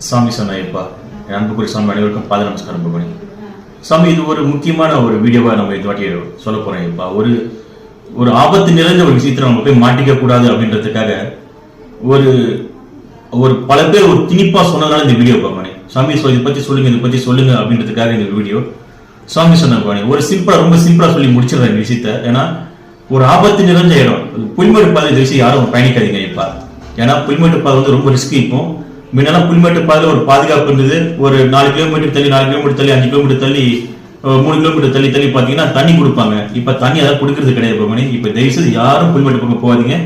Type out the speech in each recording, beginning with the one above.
சாமி சொன்னாயப்பா என் அன்புக்குரிய சாமி அனைவருக்கும் பாத நமஸ்காரம் பகவானி. சாமி இது ஒரு முக்கியமான ஒரு வீடியோவா நம்ம இந்த வாட்டி சொல்ல போறோம் இப்பா ஒரு ஒரு ஆபத்து நிறைந்த ஒரு விஷயத்தை நம்ம போய் மாட்டிக்க கூடாது அப்படின்றதுக்காக ஒரு ஒரு பல பேர் ஒரு திணிப்பா சொன்னதுனால இந்த வீடியோ பகவானி. சாமி இதை பத்தி சொல்லுங்க இதை பத்தி சொல்லுங்க அப்படின்றதுக்காக இந்த வீடியோ. சாமி சொன்னாங்க ஒரு சிம்பிளா ரொம்ப சிம்பிளா சொல்லி முடிச்சிடறேன் இந்த விஷயத்த. ஏன்னா ஒரு ஆபத்து நிறைஞ்ச இடம் புல்மேட்டு பாதை இந்த விஷயம் யாரும் பயணிக்காதீங்க இப்ப ஏன்னா புல்மேட்டு பாதை வந்து ரொம்ப ரிஸ்க் இருக்கும் முன்னெல்லாம் புல்மேட்டு பாதையில் ஒரு பாதுகாப்பு இருந்தது. ஒரு நாலு கிலோமீட்டர் தள்ளி நாலு கிலோமீட்டர் தள்ளி அஞ்சு கிலோமீட்டர் தள்ளி மூணு கிலோமீட்டர் தள்ளி தள்ளி பார்த்தீங்கன்னா தண்ணி கொடுப்பாங்க. இப்போ தண்ணி அதாவது கொடுக்கறது கிடையாது பகவானே இப்போ தயவுசெய்து யாரும் புல்மேட்டு பக்கம் போகாதீங்க.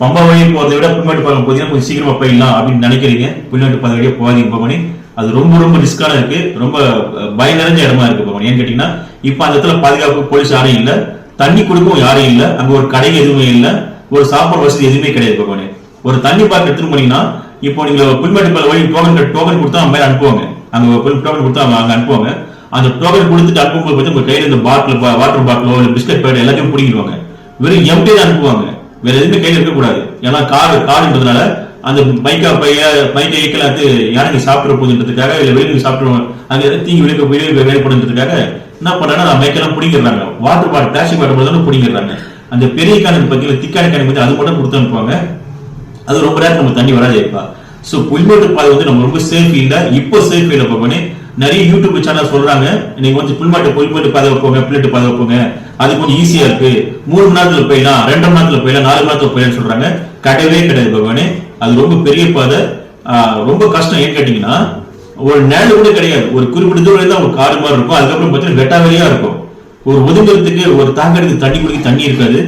பம்பா வழியை போகிறத விட புல்மேட்டு பக்கம் போதீங்கன்னா கொஞ்சம் சீக்கிரமாக போயிடலாம் அப்படின்னு நினைக்கிறீங்க. புல்மேட்டு பாதை வழியாக போகாதீங்க பகவானே அது ரொம்ப ரொம்ப ரிஸ்கான இருக்கு. ரொம்ப அஹ், பயம் நிறைஞ்ச இடமா இருக்கு பகவான் ஏன்னு கேட்டீங்கன்னா இப்போ அந்த இடத்துல பாதுகாப்பு போலீஸ் யாரும் இல்லை. தண்ணி கொடுக்கவும் யாரும் இல்லை. அங்கே ஒரு கடை எதுவுமே இல்லை. ஒரு சாப்பாடு வசதி எதுவுமே கிடையாது பகவானே ஒரு தண்ணி பாட்டில் எடுத்துன்னு போனீங்கன்னா இப்போ நீங்க புல்மேட்டு பாதை வழி டோக்கன் டோக்கன் கொடுத்தா அவங்க மேல அனுப்புவாங்க. அங்க டோக்கன் கொடுத்தா அங்க அனுப்புவாங்க. அந்த டோக்கன் கொடுத்துட்டு அனுப்பும்போது பார்த்து உங்க கையில இந்த பாட்டில் வாட்டர் பாட்டிலோ இல்ல பிஸ்கட் பேட் எல்லாத்தையும் பிடிக்கிடுவாங்க வெறும் எம்டி அனுப்புவாங்க. வேற எதுவுமே கையில இருக்க கூடாது ஏன்னா கார் கார்ன்றதுனால அந்த பைக்கா பைய பைக்கை இயக்கலாத்து யானைக்கு சாப்பிட போகுதுன்றதுக்காக இல்ல வெளியே சாப்பிடுவோம் அங்க எதாவது தீங்கு விளைக்க வெளியே வேலைப்படுன்றதுக்காக என்ன பண்றாங்க அந்த மைக்கெல்லாம் பிடிக்கிறாங்க water bottle plastic water bottle பிடிங்கிறாங்க அந்த பெரிய கேனுக்கு பத்தியில திக்கான கேனுக்கு பத்தி அது மட்டும் கொடுத்து அனுப்புவாங்க. அது ரொம்ப நேரம் நம்ம தண்ணி வராது இப்ப ஸோ புல்மேட்டு பாதை வந்து நம்ம ரொம்ப சேஃப் இல்லை இப்போ சேஃப் இல்லை பாப்பனே நிறைய யூடியூப் சேனல் சொல்றாங்க நீங்க வந்து புல்மாட்டு புல்மேட்டு பாதை வைப்போங்க பிளேட்டு பாதை வைப்போங்க அது கொஞ்சம் ஈஸியா இருக்கு. மூணு மணி நேரத்துல போயிடலாம் ரெண்டு மணி நேரத்துல போயிடலாம் நாலு மணி நேரத்துல போயிடலாம்னு சொல்றாங்க. கிடையவே கிடையாது பகவானே அது ரொம்ப பெரிய பாதை. ரொம்ப கஷ்டம் ஏன்னு கேட்டீங்கன்னா ஒரு நேரம் கூட கிடையாது. ஒரு குறிப்பிட்ட தூரம் தான் ஒரு காடு மாதிரி இருக்கும். அதுக்கப்புறம் பார்த்தீங்கன்னா வெட்டா இருக்கும். ஒரு ஒதுங்கிறதுக்கு ஒரு தாங்கிறதுக்கு தண்ணி குடிக்க தண்ணி இருக்காது.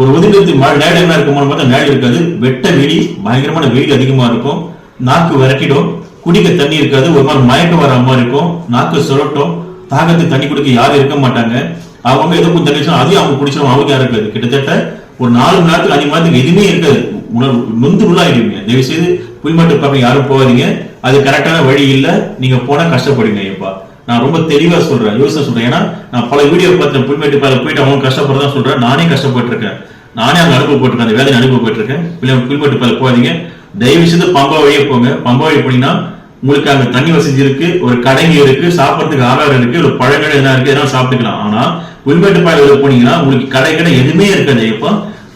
ஒரு ஒதுங்கிறதுக்கு மழை நேரம் என்ன இருக்குமோன்னு பார்த்தா நேரம் இருக்காது. வெட்ட வெடி பயங்கரமான வெயில் அதிகமா இருக்கும். நாக்கு விரட்டிடும். குடிக்க தண்ணி இருக்காது. ஒரு மாதிரி மயக்கம் வர மாதிரி இருக்கும். நாக்கு சுரட்டும். தாகத்துக்கு தண்ணி குடிக்க யாரும் இருக்க மாட்டாங்க. அவங்க ஏதோ கொஞ்சம் தண்ணி அதையும் அவங்க குடிச்சிடும் அவங்க யாரும் இருக்காது. கிட்டத்தட்ட ஒரு நாலு மணி நேரத்துக்கு அஞ்சு மணி நேரத்துக்கு எதுவுமே இருக்காது. உணர்வு நொந்து உள்ளாயிடுவீங்க. தயவு செய்து புல்மட்டு பக்கம் யாரும் போகாதீங்க. அது கரெக்டான வழி இல்லை. நீங்க போனா கஷ்டப்படுவீங்க ஐயப்பா. நான் ரொம்ப தெளிவா சொல்றேன் யோசனை சொல்றேன். ஏன்னா நான் பல வீடியோ பார்த்தேன் புல்மேட்டு போயிட்டு அவங்க கஷ்டப்படுறதா சொல்றேன். நானே கஷ்டப்பட்டு இருக்கேன் நானே அங்க அனுபவப்பட்டிருக்கேன் அந்த வேலையை அனுபவப்பட்டு இருக்கேன் புல்மேட்டு பாதை போகாதீங்க. தயவு செய்து பம்பா வழியே போங்க. பம்பா வழி போனீங்கன்னா உங்களுக்கு அங்க தண்ணி வசதி இருக்கு ஒரு கடைங்க இருக்கு சாப்பிடறதுக்கு ஆகாரம் இருக்கு ஒரு பழங்கள் என்ன இருக்கு எதனா சாப்பிட்டுக்கலாம். ஆனா புல்மேட்டு பாதையில போனீங்கன்னா உங்களுக்கு கடை கடை எதுவுமே இருக்காது. இப்போ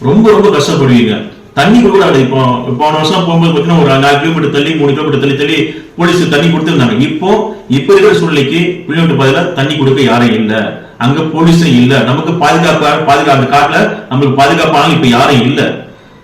ரொம்ப ரொம்ப கஷ்டப்படுவீங்க. தண்ணி கூட இப்போ போன வருஷம் போகும்போது பார்த்தீங்கன்னா ஒரு நாலு கிலோமீட்டர் தள்ளி மூணு கிலோமீட்டர் தள்ளி தள்ளி போலீஸ் தண்ணி கொடுத்துருந்தாங்க. இப்போ இப்ப இருக்கிற சூழ்நிலைக்கு புள்ளியோட்டு பதில தண்ணி கொடுக்க யாரும் இல்ல. அங்க போலீஸும் இல்ல. நமக்கு பாதுகாப்பு பாதுகாப்பு அந்த காட்டுல நம்மளுக்கு பாதுகாப்பான இப்ப யாரும் இல்ல.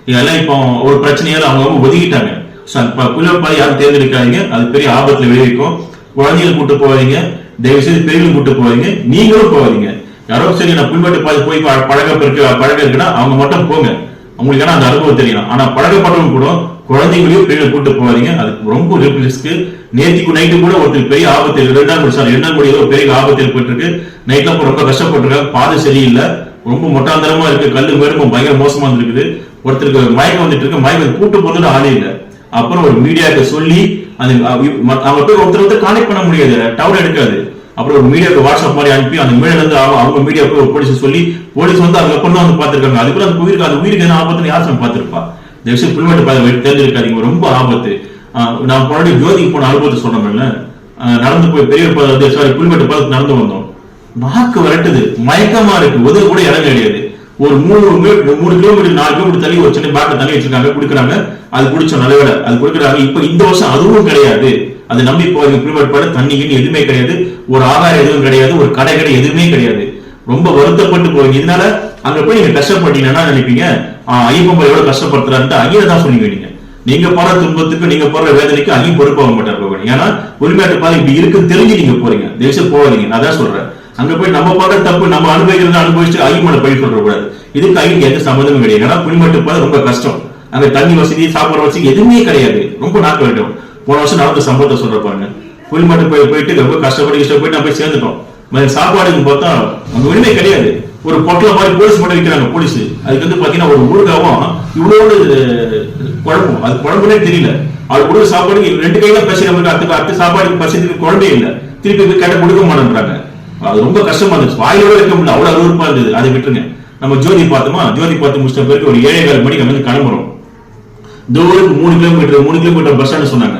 இதெல்லாம் இப்போ ஒரு பிரச்சனையால அவங்க அவங்க ஒதுக்கிட்டாங்க. So, புள்ளியோட்டு பாதை யாரும் தேர்ந்தெடுக்காதீங்க. அது பெரிய ஆபத்துல விளைவிக்கும். குழந்தைகள் கூட்டு போவாதீங்க தயவு செய்து பெரியவங்க கூட்டு போவாதீங்க நீங்களும் போவாதீங்க யாரோ சரி நான் புல்வெட்டு பாதை போய் ப- பழக இருக்கு பழக இருக்குன்னா அவங்க மட்டும் போங்க. உங்களுக்கு ஏன்னா அந்த அனுபவம் தெரியணும் ஆனா பழகப்பட்டவங்க கூட குழந்தைங்களையும் பெரிய கூட்டு போவாதீங்க அதுக்கு ரொம்ப ரிஸ்க் நேத்திக்கு நைட்டு கூட ஒருத்தர் பெரிய ஆபத்து ரெண்டாம் மணி சார் ரெண்டாம் கோடி ஒரு பெரிய ஆபத்து ஏற்பட்டு இருக்கு நைட்ல ரொம்ப கஷ்டப்பட்டிருக்காங்க பாதை சரியில்லை. ரொம்ப மொட்டாந்தரமா இருக்கு. கல்லு மேலும் பயங்கர மோசமா இருந்திருக்குது. ஒருத்தருக்கு மயக்கம் வந்துட்டு இருக்கு. மயக்கம் கூட்டு போறது ஆளே இல்லை. அப்புறம் ஒரு மீடியாவுக்கு சொல்லி அந்த அவங்க போய் ஒருத்தர் ஒருத்தர் கான்டெக்ட் பண்ண முடியாது. டவர் எடுக்காது. அப்புறம் ஒரு மீடியாவுக்கு வாட்ஸ்அப் மாதிரி அனுப்பி அந்த மீடியா இருந்து அவங்க அவங்க மீடியாவுக்கு ஒரு போலீஸ் சொல்லி போலீஸ் வந்து அதுக்கப்புறம் தான் வந்து பாத்துருக்காங்க அதுக்குள்ள அந்த உயிருக்கு அந்த உயிருக்கு என்ன ஆபத்துன்னு யார் பார்த்திருப்பா? இந்த விஷயம் புல்வெட்டு பாதை தேர்ந்தெடுக்காதீங்க ரொம்ப ஆபத்து. நான் போனாடி ஜோதிக்கு போன அனுபவத்தை சொன்னோம்ல நடந்து போய் பெரிய பாதை சாரி புல்வெட்டு பாதத்துக்கு நடந்து வந்தோம். நாக்கு விரட்டுது மயக்கமா இருக்கு உதவி கூட இடம் கிடையாது. ஒரு மூணு மூணு கிலோமீட்டர் நாலு கிலோமீட்டர் தள்ளி ஒரு சின்ன பேட்டை தண்ணி வச்சிருக்காங்க குடுக்குறாங்க. அது குடிச்சோம் நல்ல வேலை அது கொடுக்குறாங்க. இப்ப இந்த வருஷம் அதுவும் கிடையாது. அது நம்பி இப்போ பிரிமேட் பாடு தண்ணி எதுவுமே கிடையாது. ஒரு ஆதாரம் எதுவும் கிடையாது ஒரு கடை கடை எதுவுமே கிடையாது. ரொம்ப வருத்தப்பட்டு போவீங்க இதனால அங்க போய் நீங்க கஷ்டப்பட்டீங்கன்னா என்ன நினைப்பீங்க? ஐயப்பம்பா எவ்வளவு கஷ்டப்படுத்துறான்ட்டு ஐயா தான் சொல்லுவீங்க நீங்க. நீங்க போற துன்பத்துக்கு நீங்க போற வேதனைக்கு அங்கேயும் பொறுப்பாக மாட்டார் பகவான் ஏன்னா உரிமையாட்டு பாதை இப்படி இருக்குன்னு தெரிஞ்சு நீங்க போறீங்க. தேசம் போகாதீங்க நான் தான் சொல்றேன். அங்க போய் நம்ம பண்ற தப்பு நம்ம அனுபவிக்கிறத அனுபவிச்சு ஐயும் மேல பழி சொல்ற கூடாது இதுக்கு ஐயும் எந்த சம்மந்தமும் கிடையாது. ஏன்னா புலிமட்டு பாதை ரொம்ப கஷ்டம். அங்க தண்ணி வசதி சாப்பாடு வசதி எதுவுமே கிடையாது. ரொம்ப நாக்கு வேண்டும் போன வருஷம் நடந்த சம்பவத்தை சொல்ற பாருங்க. புலிமட்டு போய் போயிட்டு ரொம்ப கஷ்டப்பட்டு கஷ்டப்பட்டு நான் போய் சேர்ந்துட்டோம். சாப்பாடுன்னு பார்த்தா அங்க உரிமை கிடையாது. ஒரு பொட்டல மாதிரி போலீஸ் மட்டும் வைக்கிறாங்க போலீஸ். அதுக்கு வந்து பாத்தீங்கன்னா ஒரு ஊருகாவும் இவ்வளவு குழப்பம். அது குழம்புனே தெரியல. அது கொடுக்க சாப்பாடு ரெண்டு கையில பேசுறவங்களுக்கு அடுத்த அடுத்த சாப்பாடுக்கு பசிக்கிறதுக்கு குழம்பே இல்லை. திருப்பி போய் கேட்ட கொடுக்க மாட்டேன்றாங்க. அது ரொம்ப கஷ்டமா இருந்துச்சு. வாயிலோட வைக்க முடியல. அவ்வளவு அருவருப்பா இருந்தது. அதை விட்டுருங்க. நம்ம ஜோதி பார்த்தோமா? ஜோதி பார்த்து முடிச்சிட்ட பிறகு ஒரு ஏழை கால் மணிக்கு அங்க கிளம்புறோம். தூரத்துக்கு மூணு கிலோமீட்டர் மூணு கிலோமீட்டர் பஸ் ஸ்டாண்ட் சொன்னாங்க.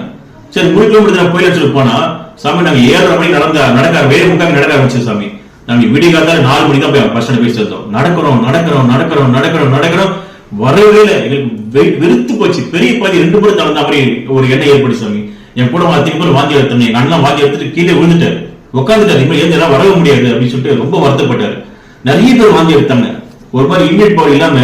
சரி மூணு கிலோமீட்டர் போயில போனா சாமி நாங்க ஏழரை மணி நடந்த நடக்க வேறு முக்காங்க நடக்க ஆரம்பிச்சு சாமி. நாங்க விடிகாத்தால நாலு மணிக்கு தான் போய் பஸ் ஸ்டாண்ட் போய் சேர்ந்தோம். நடக்கிறோம் நடக்கிறோம் நடக்கிறோம் நடக்கிறோம் நடக்கிறோம். வரவே இல்லை. எங்களுக்கு வெறுத்து போச்சு. பெரிய பாதி ரெண்டு பேரும் தளர்ந்த மாதிரி ஒரு எண்ணம் ஏற்படுச்சு சாமி. என் கூட அத்தனை பேர் வாந்தி எடுத்தேன் எங்க அண்ணன் வாந்தி எடுத்துட்டு கீழே விழுந்துட்டாரு. உட்காந்துட்டாரு இனிமேல் ஏன் வரவே முடியாது அப்படின்னு சொல்லிட்டு ரொம்ப வருத்தப்பட்டாரு. நிறைய பேர் வாந்தி எடுத்தாங்க. ஒரு மாதிரி இம்யூனிட் பவர் இல்லாம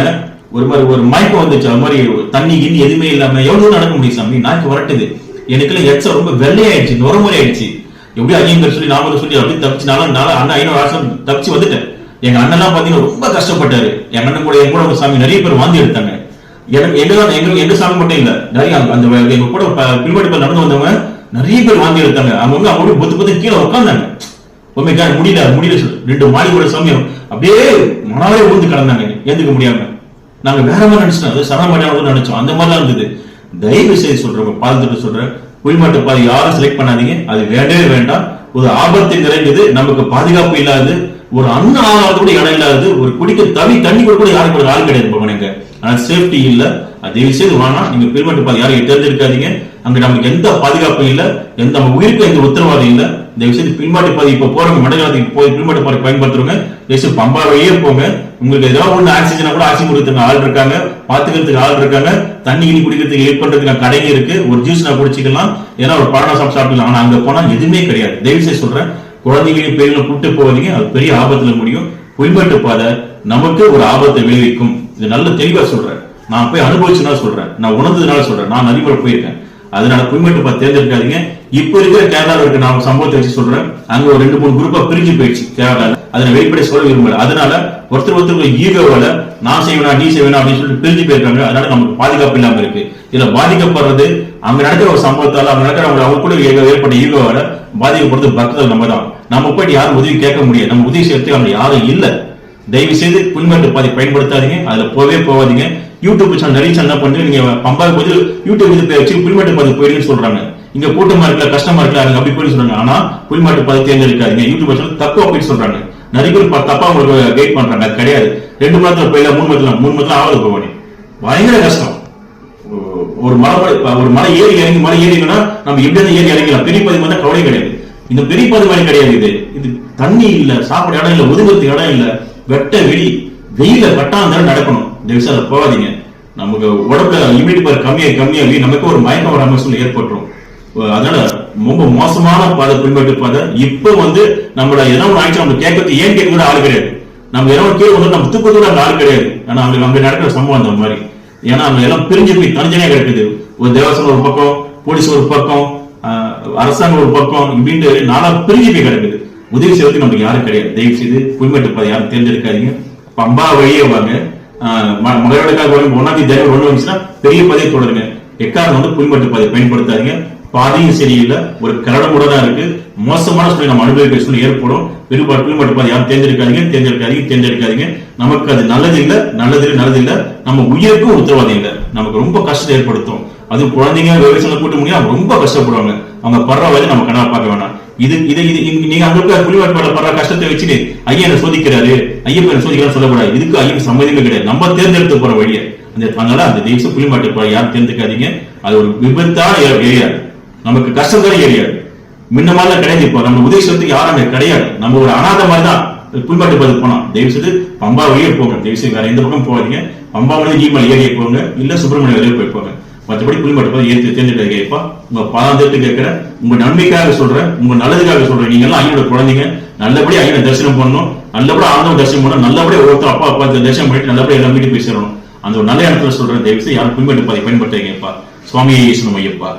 ஒரு மாதிரி ஒரு மயக்கம் வந்துச்சு. அது மாதிரி தண்ணி கிண்ணி எதுவுமே இல்லாம எவ்வளவு நடக்க முடியும் சாமி? நாய்க்கு வரட்டுது. எனக்குள்ள எச்சம் ரொம்ப வெள்ளையாயிடுச்சு நுரமுறை ஆயிடுச்சு. எப்படி ஐயங்கர் சொல்லி நாம சொல்லி அப்படி தப்பிச்சு நானும் நானும் அண்ணா ஐநூறு வருஷம் தப்பிச்சு வந்துட்டேன். எங்க அண்ணன்லாம் பாத்தீங்கன்னா ரொம்ப கஷ்டப்பட்டாரு. எங்க அண்ணன் கூட என் கூட ஒரு சாமி நிறைய பேர் வாந்தி எடுத்தாங்க. எனக்கு எங்க எங்க எங்க சாமி மட்டும் இல்ல நிறைய அந்த- எங்க கூட பின்படி நடந்து வந்தவங்க நிறைய பேர் வாந்தி எடுத்தாங்க. அவங்க வந்து அவங்க பொத்து பொத்து கீழே உட்காந்தாங்க உண்மைக்கா முடியல முடியல சொல்லு. ரெண்டு மாடி கூட சமயம் அப்படியே மணாலே விழுந்து கிடந்தாங்க. ஏந்துக்க முடியாம. நாங்க வேற மாதிரி நினைச்சிட்டோம். அது சரணமாட்டியான நினைச்சோம். அந்த மாதிரிலாம் இருந்தது. தயவு செய்து சொல்றேன் பாதுகாப்பு சொல்றேன். புலிமாட்டு பாதை யாரும் செலக்ட் பண்ணாதீங்க. அது வேண்டவே வேண்டாம். ஒரு ஆபத்து நிறைந்தது நமக்கு பாதுகாப்பு இல்லாது ஒரு அண்ணன் ஆகாத கூட இடம் இல்லாதது ஒரு குடிக்க தவி தண்ணி கூட கூட யாரும் கூட ஆள் கிடையாது போங்க ஆனா சேஃப்டி இல்ல. அதே தயவு செய்து வேணாம். நீங்க பில்மட்டு பாதை யாரையும் தேர்ந்தெடுக்காதீங்க அங்க நமக்கு எந்த பாதுகாப்பும் இல்ல. எந்த நம்ம உயிருக்கு எந்த உத்தரவாதம் இல்ல. தயவு செய்து பின்பாட்டு பாதை இப்ப போறவங்க மடகாலத்துக்கு போய் பின்பாட்டு பாதை பயன்படுத்துறவங்க தயவு செய்து வழியே போங்க. உங்களுக்கு ஏதாவது ஒண்ணு ஆக்சிஜனா கூட ஆக்சிஜன் கொடுத்துருங்க ஆள் இருக்காங்க. பாத்துக்கிறதுக்கு ஆள் இருக்காங்க. தண்ணி கிணி குடிக்கிறதுக்கு ஹெல்ப் பண்றதுக்கு கடைங்க இருக்கு. ஒரு ஜூஸ் நான் குடிச்சிக்கலாம். ஏன்னா ஒரு பழம் சாப்பிட்டு சாப்பிடலாம். ஆனா அங்க போனா எதுவுமே கிடையாது. தயவு செய்து சொல்றேன். குழந்தைங்களையும் பெரியவங்களும் கூட்டு போவதீங்க அது பெரிய ஆபத்துல முடியும். புல்பட்டு பாதை நமக்கு ஒரு ஆபத்தை விளைவிக்கும். இது நல்ல தெளிவா சொல்றேன். நான் போய் அனுபவிச்சுனா சொல்றேன். நான் உணர்ந்ததுனால சொல்றேன். நான் நிறைய போயிருக்கேன். அதனால புல்மெட்டு பார்த்து தேர்ந்தெடுக்காதீங்க. இப்ப இருக்கிற கேரளாவில் இருக்க நான் சம்பவத்தை வச்சு சொல்றேன். அங்க ஒரு ரெண்டு மூணு குரூப்பா பிரிஞ்சு போயிடுச்சு கேரளால. அதை வெளிப்படை சொல்ல விரும்பல. அதனால ஒருத்தர் ஒருத்தர் ஈகோவில் நான் செய்வேனா நீ செய்வேனா அப்படின்னு சொல்லிட்டு பிரிஞ்சு போயிருக்காங்க. அதனால நமக்கு பாதுகாப்பு இல்லாமல் இருக்கு. இதுல பாதிக்கப்படுறது அங்க நடக்கிற ஒரு சம்பவத்தால அவங்க நடக்கிற அவங்க அவங்க கூட ஏற்பட்ட ஈகோவால பாதிக்கப்படுறது பக்தர்கள் நம்ம தான் நம்ம போயிட்டு யாரும் உதவி கேட்க முடியாது. நம்ம உதவி செய்யறதுக்கு அங்க யாரும் இல்லை. தயவு செய்து புல்மெட்டு பாதி பயன்படுத்தாதீங்க. அதுல போவே போவாதீங்க யூடியூப் சேனல் நிறைய சேனல் என்ன நீங்க பம்பாய் போது யூடியூப் இது வச்சு புல்மெட்டு பாதை போயிடுன்னு சொல்றாங்க. இங்க கூட்டமா இருக்கல கஷ்டமா இருக்கல அப்படி போயிட்டு சொல்றாங்க. ஆனா புல்மாட்டு பாதை தேர்ந்தெடுக்காதீங்க. யூடியூப் சேனல் தப்பு அப்படின்னு சொல்றாங்க. நிறைய பேர் ப- தப்பா உங்களுக்கு கைட் பண்றாங்க. அது கிடையாது. ரெண்டு மரத்துல போயில மூணு மரத்துல மூணு மணி நேரத்துல ஆவது போவானே பயங்கர கஷ்டம். ஒரு மலை ஒரு மலை ஏறி இறங்கி மலை ஏறிங்கன்னா நம்ம எப்படி ஏறி இறங்கலாம் பெரிய பதிவு வந்தா கவலை கிடையாது. இந்த பெரிய பதிவு மாதிரி கிடையாது இது. இது தண்ணி இல்ல சாப்பிட இடம் இல்ல ஒதுங்கிறதுக்கு இடம் இல்ல. வெட்ட வெளி வெயில கட்டாந்தாலும் நடக்கணும். இந்த விஷயம் அதை போகாதீங்க. நமக்கு உடம்புல இம்யூனிட்டி பவர் கம்மியா கம்மியாகி நமக்கு ஒரு மயக்கம் வராம சொல்லி ஏற்பட்டுரும். அதனால ரொம்ப மோசமான பாதை பின்பற்று பாதை இப்ப வந்து நம்மள இடம் ஒண்ணு ஆயிடுச்சு நம்ம கேட்கறது ஏன் கேட்க கூட ஆள் கிடையாது. நம்ம எதனா கீழே வந்து நம்ம தூக்க கூட அந்த ஆள் கிடையாது. ஆனா அவங்களுக்கு அங்க நடக்கிற சம்பவம் அந்த மாதிரி. ஏன்னா அவங்க எல்லாம் பிரிஞ்சு போய் தனித்தனியா கிடைக்குது. ஒரு தேவசம் ஒரு பக்கம் போலீஸ் ஒரு பக்கம் அரசாங்கம் ஒரு பக்கம் இப்படின்ட்டு நாளா பிரிஞ்சு போய் கிடக்குது. உதவி செய்வதற்கு நமக்கு யாரும் கிடையாது. தயவு செய்து புல்மெட்டு பாதை யாரும் தேர்ந்தெடுக்காதீங்க. பம்பா வழியே வாங்க. மகளிருக்காக ஒன்னாம் தேதி ஒன்று வந்துச்சுன்னா பெரிய பாதையை தொடருங்க. எக்காரணம் வந்து புல்மெட்டு பயன்படுத்தாதீங்க. பாதையும் சரியில்லை ஒரு கரடமுட தான் இருக்கு. மோசமான சூழ்நிலை நம்ம அனுபவிக்க சூழ்நிலை ஏற்படும். பெரும்பாலும் புல்மெட்டு பாதை யாரும் தேர்ந்தெடுக்காதீங்க தேர்ந்தெடுக்காதீங்க தேர்ந்தெடுக்காதீங்க. நமக்கு அது நல்லது இல்லை நல்லது இல்லை நல்லது இல்லை. நம்ம உயிருக்கும் உத்தரவாதம் இல்லை. நமக்கு ரொம்ப கஷ்டத்தை ஏற்படுத்தும். அது குழந்தைங்க விவசாயம் கூட்ட முடியும் அவங்க ரொம்ப கஷ்டப்படுவாங்க. அவங்க படுற வயது நம்ம கனவா பார்க்க வேணாம். இது இதை இது நீங்க அங்க இருக்க படுற கஷ்டத்தை வச்சுட்டு ஐயா என்ன சோதிக்கிறாரு ஐயப்ப என்ன சொல்லக்கூடாது. இதுக்கு ஐயன் சம்மதமே கிடையாது. நம்ம தேர்ந்தெடுத்து போற வழியை. அந்த அதனால அந்த தேசம் புலிமாட்டு பாதை யாரும் தேர்ந்தெடுக்காதீங்க. அது ஒரு விபத்தான ஏரியா நமக்கு கஷ்டம் தர கிடையாது முன்ன மாதிரிலாம் கிடையாது இப்போ. நம்ம உதவி செய்யறதுக்கு யாரும் அங்க கிடையாது. நம்ம ஒரு அனாதை மாதிரி தான். புல்பாட்டு பதில் போனோம். தயவு செய்து பம்பா வழியே போங்க. தயவு செய்து வேற எந்த பக்கம் போகாதீங்க. பம்பா வழி ஈமல் ஏரியா போங்க. இல்ல சுப்பிரமணிய வழியே போய் போங்க. மற்றபடி புல்பாட்டு பதில் ஏற்றி தேர்ந்தெடுக்க கேட்பா உங்க பாதாந்தத்துக்கு கேட்கிற உங்க நன்மைக்காக சொல்றேன் உங்க நல்லதுக்காக சொல்றேன் நீங்க எல்லாம் ஐயோட குழந்தைங்க. நல்லபடியா ஐயனை தரிசனம் பண்ணணும். நல்லபடியா ஆண்டவன் தரிசனம் பண்ணணும். நல்லபடியா ஒருத்தர் அப்பா அப்பா தரிசனம் பண்ணிட்டு நல்லபடியா எல்லாம் வீட்டுக்கு போய் சேரணும். அந்த ஒரு நல்ல இடத்துல சொல்றேன். தயவு செய்து யாரும் புல்பாட்டு பாதை பயன்படுத்துறீங்கப்பா சுவாமி ஐயப்பா.